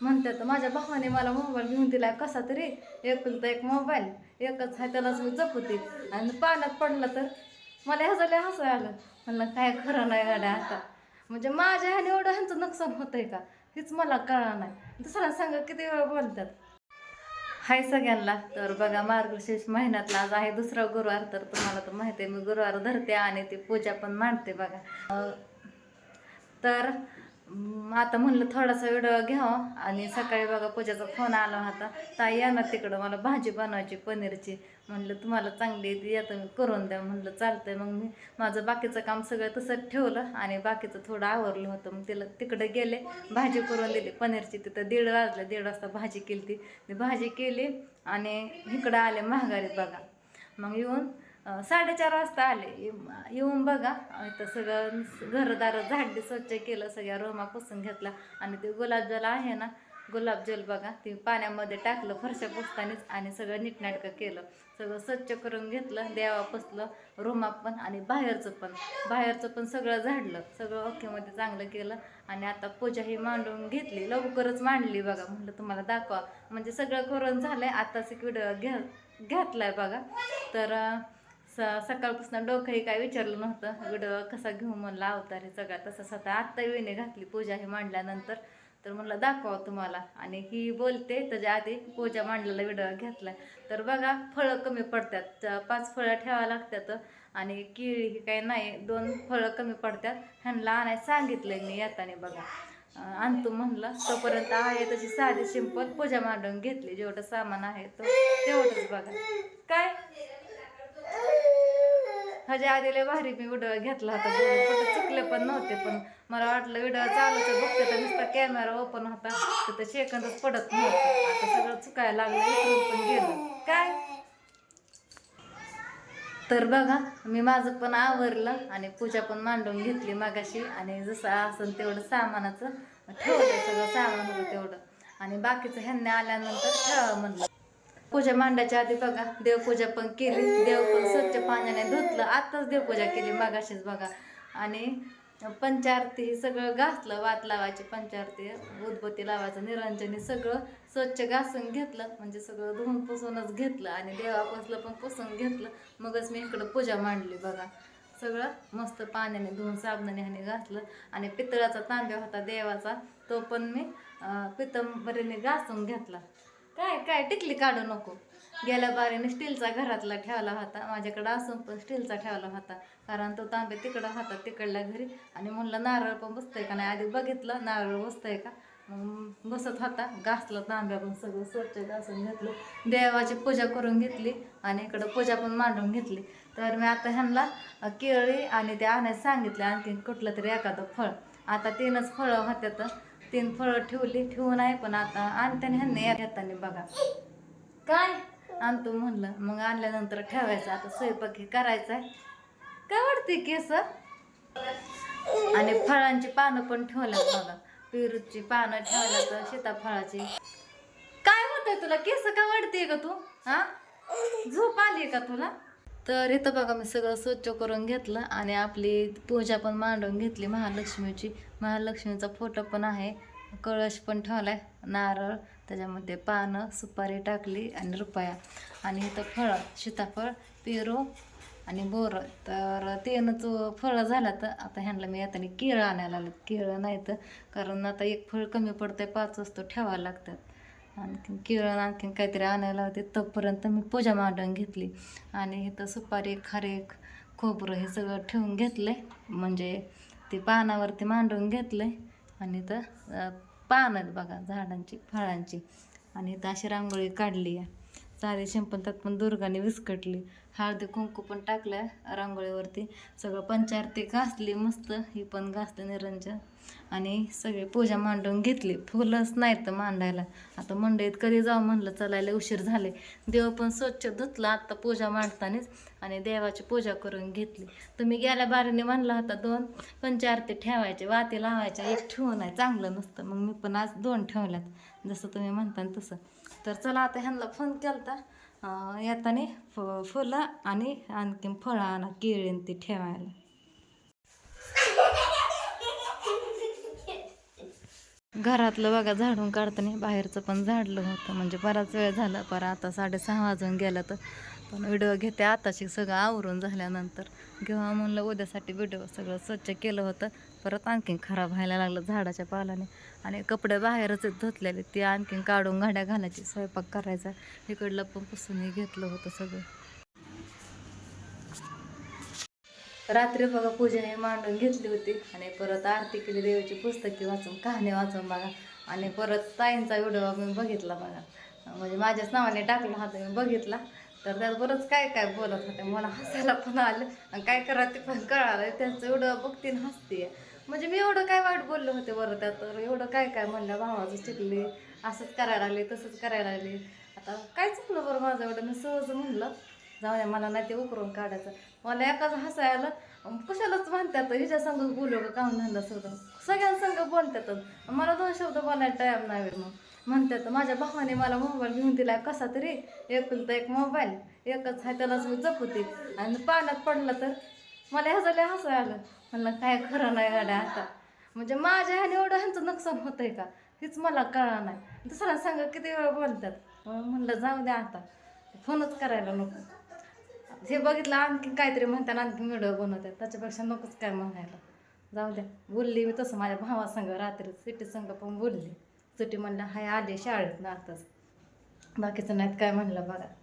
म्हणतात माझ्या भावाने मला मोबाईल घेऊन दिला कसा तरी? एकुलता एक मोबाईल एकच आहे त्यालाच मी जपते. आणि पाण्यात पडलं तर मला ह्याचं हसं आलं. म्हणलं काय खरं नाही गाड्या आता. म्हणजे माझ्या ह्याने एवढं ह्यांचं नुकसान होतंय का? हेच मला कळलं नाही. दुसऱ्या सांगा किती वेळ बोलतात. हाय सगळ्यांना. तर बघा मार्गशीर्ष महिन्यातला आज आहे दुसरा गुरुवार. तर तुम्हाला तर माहिती आहे मी गुरुवार धरते आणि ती पूजा पण मांडते बघा. तर आता म्हणलं थोडासा व्हिडिओ घ्यावा. आणि सकाळी बघा पूजाचा फोन आला होता. ताई या ना तिकडं मला भाजी बनवायची पनीरची. म्हणलं तुम्हाला चांगली येते या तुम्ही करून द्या. म्हणलं चालतंय. मग मी माझं बाकीचं काम सगळं तसंच ठेवलं. आणि बाकीचं थोडं आवरलं होतं. मग तिला तिकडं गेले भाजी करून दिली. पनीरची तिथं दीड वाजले दीड वाजता भाजी केली ती. भाजी केली आणि इकडं आले महागारीत बघा. मग येऊन साडेचार वाजता आले. येऊन- बघा इथं सगळं घरदार झाड स्वच्छ केलं सगळ्या रोमा पुसून घेतला. आणि ते गुलाबजल आहे ना गुलाबजल बघा ते पाण्यामध्ये टाकलं फरशा पुसतानीच आणि सगळं नीटनाटकं केलं. सगळं स्वच्छ करून घेतलं देवा पुसलं रोमा पण आणि बाहेरचं पण. बाहेरचं पण सगळं झाडलं सगळं ओकेमध्ये चांगलं केलं. आणि आता पूजा ही मांडून घेतली लवकरच मांडली बघा म्हटलं तुम्हाला दाखवा. म्हणजे सगळं करून झालंय आताच एक व्हिडिओ घ्या घेतलाय बघा. तर स सकाळपासून डोकंही काय विचारलं नव्हतं. व्हिडिओ कसा घेऊ म्हणला अवतार हे सगळा तसं आता आत्ता वेळेने घातली पूजा हे मांडल्यानंतर. तर म्हणलं दाखवा तुम्हाला. आणि ही बोलते त्याच्या आधी पूजा मांडलेला व्हिडिओ घेतलाय. तर बघा फळं कमी पडतात. पाच फळं ठेवावं लागतात. आणि केळी ही काही नाही दोन फळं कमी पडतात. ह्यांना आणायला सांगितलंय मी येताना बघा. आणतो म्हणलं तोपर्यंत आहे तशी साधी सिंपल पूजा मांडून घेतली. जेवढं सामान आहे तो तेवढंच बघा. काय? ह्याच्या आधीला भारी मी व्हिडिओ घेतला होता. फोटो चुकले पण नव्हते पण मला वाटलं व्हिडिओ चालू तर बघते तर नुसता कॅमेरा ओपन होता तर ते सेकंदच पडत नव्हतं. आता सगळं चुकायला लागलं इकडून पण गेलं. काय? तर बघा मी माझं पण आवरलं आणि पूजा पण मांडून घेतली मागाशी. आणि जसं असं तेवढं सामानाचं ठेवलं सगळं सामान होतं तेवढं. आणि बाकीचं ह्यांनी आल्यानंतर ठेवा म्हणलं. पूजा मांडायच्या आधी बघा देवपूजा पण केली. देव पण स्वच्छ पाण्याने धुतलं. आत्ताच देवपूजा केली मागाशीच बघा. आणि पंचारती हे सगळं घासलं वात लावायची पंचारती उदबत्ती लावायचं निरंजनी सगळं स्वच्छ घासून घेतलं. म्हणजे सगळं धुवून पुसूनच घेतलं आणि देवापासलं पण पुसून घेतलं. मगच मी इकडं पूजा मांडली बघा. सगळं मस्त पाण्याने धुवून साबणाने ह्याने घासलं आणि पितळाचा तांब्या होता देवाचा तो पण मी पितंबरीने घासून घेतला. काय काय टिकली काढू नको. गेल्या बारीने स्टीलचा घरातला ठेवला होता. माझ्याकडं असून पण स्टीलचा ठेवला होता. कारण तो तांबे तिकडं होता तिकडल्या घरी. आणि म्हणलं नारळ पण बसतंय का नाही? आधी बघितलं नारळ बसतंय का? मग बसत होता. घासलं तांब्या पण सगळं स्वच्छ घासून घेतलं. देवाची पूजा करून घेतली आणि इकडं पूजा पण मांडून घेतली. तर मी आता ह्यांना केळी आणि ते आणायला सांगितलं आणखी कुठलं तरी एखादं फळ. आता तीनच फळं होत्या तर तीन फळं ठेवली ठेवून आहे पण आता आणताना ह्यांनी येताना बघा. काय? आणतो म्हणलं मग आणल्यानंतर ठेवायचं. आता स्वयंपाक हे करायचा आहे काय वाटते केस? आणि फळांची पानं पण ठेवल्यात बघा. पेरूची पानं ठेवल्यात सीताफळाची. काय होतंय तुला? केस का वाढते का तू? हा? झोप आली का तुला? तर इथं बघा मी सगळं स्वच्छ करून घेतलं आणि आपली पूजा पण मांडून घेतली महालक्ष्मीची. महालक्ष्मीचा फोटो पण आहे. कळश पण ठेवलाय नारळ त्याच्यामध्ये पानं सुपारी टाकली आणि रुपया. आणि इथं फळं सीताफळ पेरू आणि बोरं. तर तेनच फळं झालं तर आता ह्यांना मी आता केळं आणायला आलं केळं नाही तर कारण आता एक फळ कमी पडतं आहे पाच वस्तू ठेवावं लागतात. आणखीन किरण आणखीन काहीतरी आणायला होते तोपर्यंत मी पूजा मांडून घेतली. आणि इथं सुपारी खारेक खोबरं हे सगळं ठेवून घेतलं म्हणजे ते पानावरती मांडून घेतलं आणि इथं अं, पानं आहेत बघा झाडांची फळांची. आणि इथं अशी रांगोळी काढली आहे. साधे शिंपण त्यात पण दुर्गाने विस्कटली. हळदी कुंकू पण टाकलं रांगोळीवरती. सगळं पंचारती घासली मस्त. ही पण घासलं निरंजन. आणि सगळी पूजा मांडून घेतली. फुलंच नाही तर मांडायला. आता मंडईत कधी जाऊ म्हणलं चलायला उशीर झाले. देव पण स्वच्छ धुतला आत्ता पूजा मांडतानाच. आणि देवाची पूजा करून घेतली. तुम्ही गेल्या बारीने म्हणला होता दोन पंचारती ठेवायचे वाती लावायच्या. एक ठेवून आहे चांगलं नसतं. मग मी पण आज दोन ठेवल्यात. जसं तुम्ही म्हणता तसं. तर चला आता ह्यांना फोन केलता. अं, येताना फ फुलं आणि आणखीन फळं आणा केळी आणि ती ठेवायला. घरातलं बघा झाडून काढताना बाहेरचं पण झाडलं होतं. म्हणजे बराच वेळ झाला पर आता साडेसहा वाजून गेलं तर पण व्हिडिओ घेते आताशी सगळं आवरून झाल्यानंतर. घेऊन म्हणलं उद्यासाठी व्हिडिओ सगळं स्वच्छ केलं होतं. परत आणखीन खराब व्हायला लागलं झाडाच्या पालाने. आणि कपडे बाहेरच धुतलेले ते आणखीन काढून घाड्या घालायची स्वयंपाक करायचा. इकडलं पण पुसूनही घेतलं होतं सगळं. रात्री बघा पूजा हे मांडून घेतली होती. आणि परत आरती केली देवाची पुस्तके वाचून कहाणी वाचून बघा. आणि परत ताईंचा व्हिडिओ मी बघितला बघा. म्हणजे माझ्याच नावाने टाकला होता मी बघितला. तर त्यात बरंच काय काय बोलत होते? मला हसायला पण आलं. आणि काय करा ते पण कळालं. त्यांचं एवढं बघते हसते म्हणजे मी एवढं काय वाईट बोलले होते बरं त्यात? तर एवढं काय काय म्हणलं? भावाचं चिकले असंच करायला लागले तसंच करायला लागले. आता काय चुकलं बरं माझं एवढं? मी सहज म्हणलं जाऊ द्या मला नाही ते उकरून काढायचं. मला एकाच हसायला कशालाच म्हणतात? हिच्या संग बोलू का? काम धंदा सुद्धा सगळ्यांसंग बोलतात मला दोन शब्द बोलायला टाईम नाही मग. म्हणतात माझ्या भावाने मला मोबाईल घेऊन दिला. कसा तरी? एकुलता एक मोबाईल. एकच आहे त्यालाच मी जपते. आणि पाण्यात पडलं तर मला ह्याचं हसं आलं. म्हणलं काय खरं नाही गाड्या आता. म्हणजे माझ्या ह्याने एवढं ह्यांचं नुकसान होतंय का? हेच मला कळणार नाही. दुसऱ्या सांगा किती वेळ बोलतात? म्हणलं जाऊ द्या आता. फोनच करायला नको. हे बघितलं आणखी काहीतरी म्हणतात आणखी व्हिडिओ बनवतात. त्याच्यापेक्षा नकोच काय म्हणायला. जाऊ द्या. बोलली मी तसं. माझ्या भावासंग रात्री सिटी संग पण बोलली. सिटी म्हणलं हाय आले शाळेत ना आताच. बाकीचं नाहीत काय म्हणलं बघा.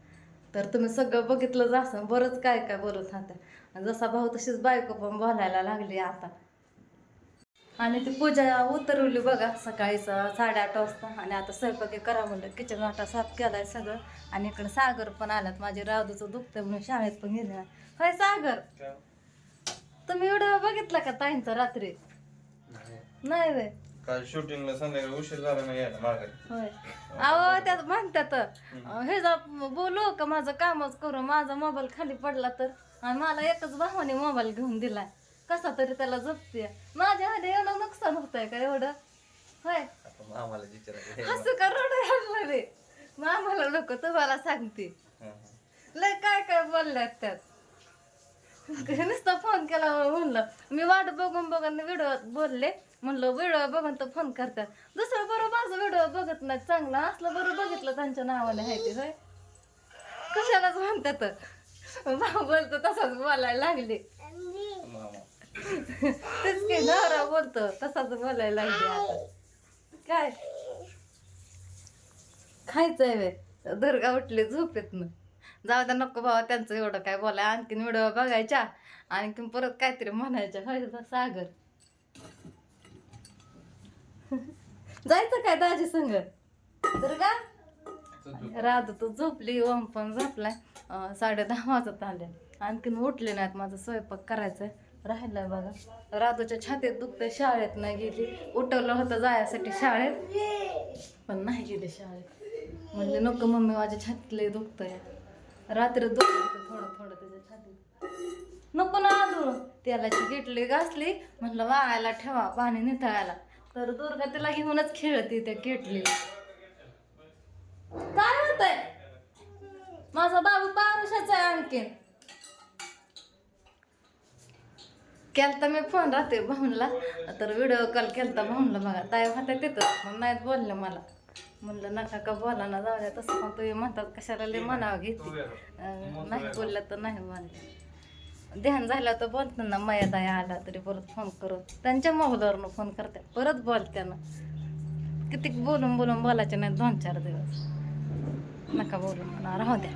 तर तुम्ही सगळं बघितलं असं. बरंच काय काय बोलत आणि जसा भाऊ तशीच बायको पण बोलायला लागली आता. आणि ती पूजा उतरवली बघा सकाळी स- साडेआठ वाजता. आणि आता स्वयंपाकी करा म्हणलं. किचन वाटा साफ केलाय सगळं. आणि इकडे सागर पण आलात माझे राधूचं दुखतं म्हणून शाळेत पण गेले होय सागर? तुम्ही व्हिडिओ बघितला का ताईंचा रात्री? नाही. वे काल शूटिंगला संध्याकाळी उशीर झाला नाही यायला माघारी. होय. अहो त्यात म्हणतात हे जा बोलू का माझं कामच करू? माझा मोबाईल खाली पडला तर. आणि मला एकच भावाने मोबाईल घेऊन दिलाय. कसा तरी त्याला जपते माझ्या मध्ये एवढं नुकसान होतंय का एवढं? होय. आम्हाला विचारायचं असं का रडू रे? मामाला नको तुम्हाला सांगते. लय काय काय बोलल्यात त्यात. नुसता फोन केला म्हणलं. मी वाट बघून बघून व्हिडिओ बोलले. म्हणलं व्हिडिओ बघून तर फोन करतात. दुसरं बरं माझं व्हिडिओ बघत नाही चांगलं असलं बरं बघितलं त्यांच्या नावाने आहे ते होय. कशालाच म्हणतात. भाऊ बोलतो तसाच बोलायला लागले. तेच की नवरा बोलतो तसाच बोलायला लागले आता. काय? खायचंय वे दुर्गा झोपेत मग जाऊ द्या नको बाबा त्यांचं एवढं काय बोलाय आणखीन व्हिडिओ बघायच्या. आणखीन परत काहीतरी म्हणायच्या होय सागर. जायचं काय दाजी संग? दुर्गा राधू तू झोपली ओम पण झोपलाय. साडे दहा वाजत आले. आणखीन उठले नाहीत माझा स्वयंपाक करायचंय. राहिलाय बघा. राधूच्या छातीत दुखतंय शाळेत नाही गेली. उठवलं होतं जायसाठी शाळेत पण नाही गेले शाळेत. म्हणले नको मम्मी माझ्या छातीत लय दुखतंय. रात्री दुखत थोडं थोडं त्याच्या छातीत. नको ना आदू तेलाची किटली घासली. म्हणलं वाळायला ठेवा पाणी निथळायला तर दुर्गा तिला घेऊनच खेळते त्या केटलीला काय होतंय? माझा बाबू पारुषाचा आहे आणखीन. केलता मी फोन राहते भाऊनला. तर व्हिडिओ कॉल केलता भाऊनला बघा. ताई होत्या तिथं. मग नाहीत बोलले मला. म्हणलं नका का बोला ना जाऊ द्या तसं पण तुम्ही म्हणतात कशाला लय म्हणावं घेते. नाही बोललं तर नाही म्हणलं. ध्यान झालं तर बोलतो ना मया ताई आला तरी परत फोन करत त्यांच्या मोबाईलवरनं फोन करते परत बोलते ना. किती बोलून बोलून बोलायचे नाही दोन चार दिवस. नका बोलू म्हणा राहू द्या.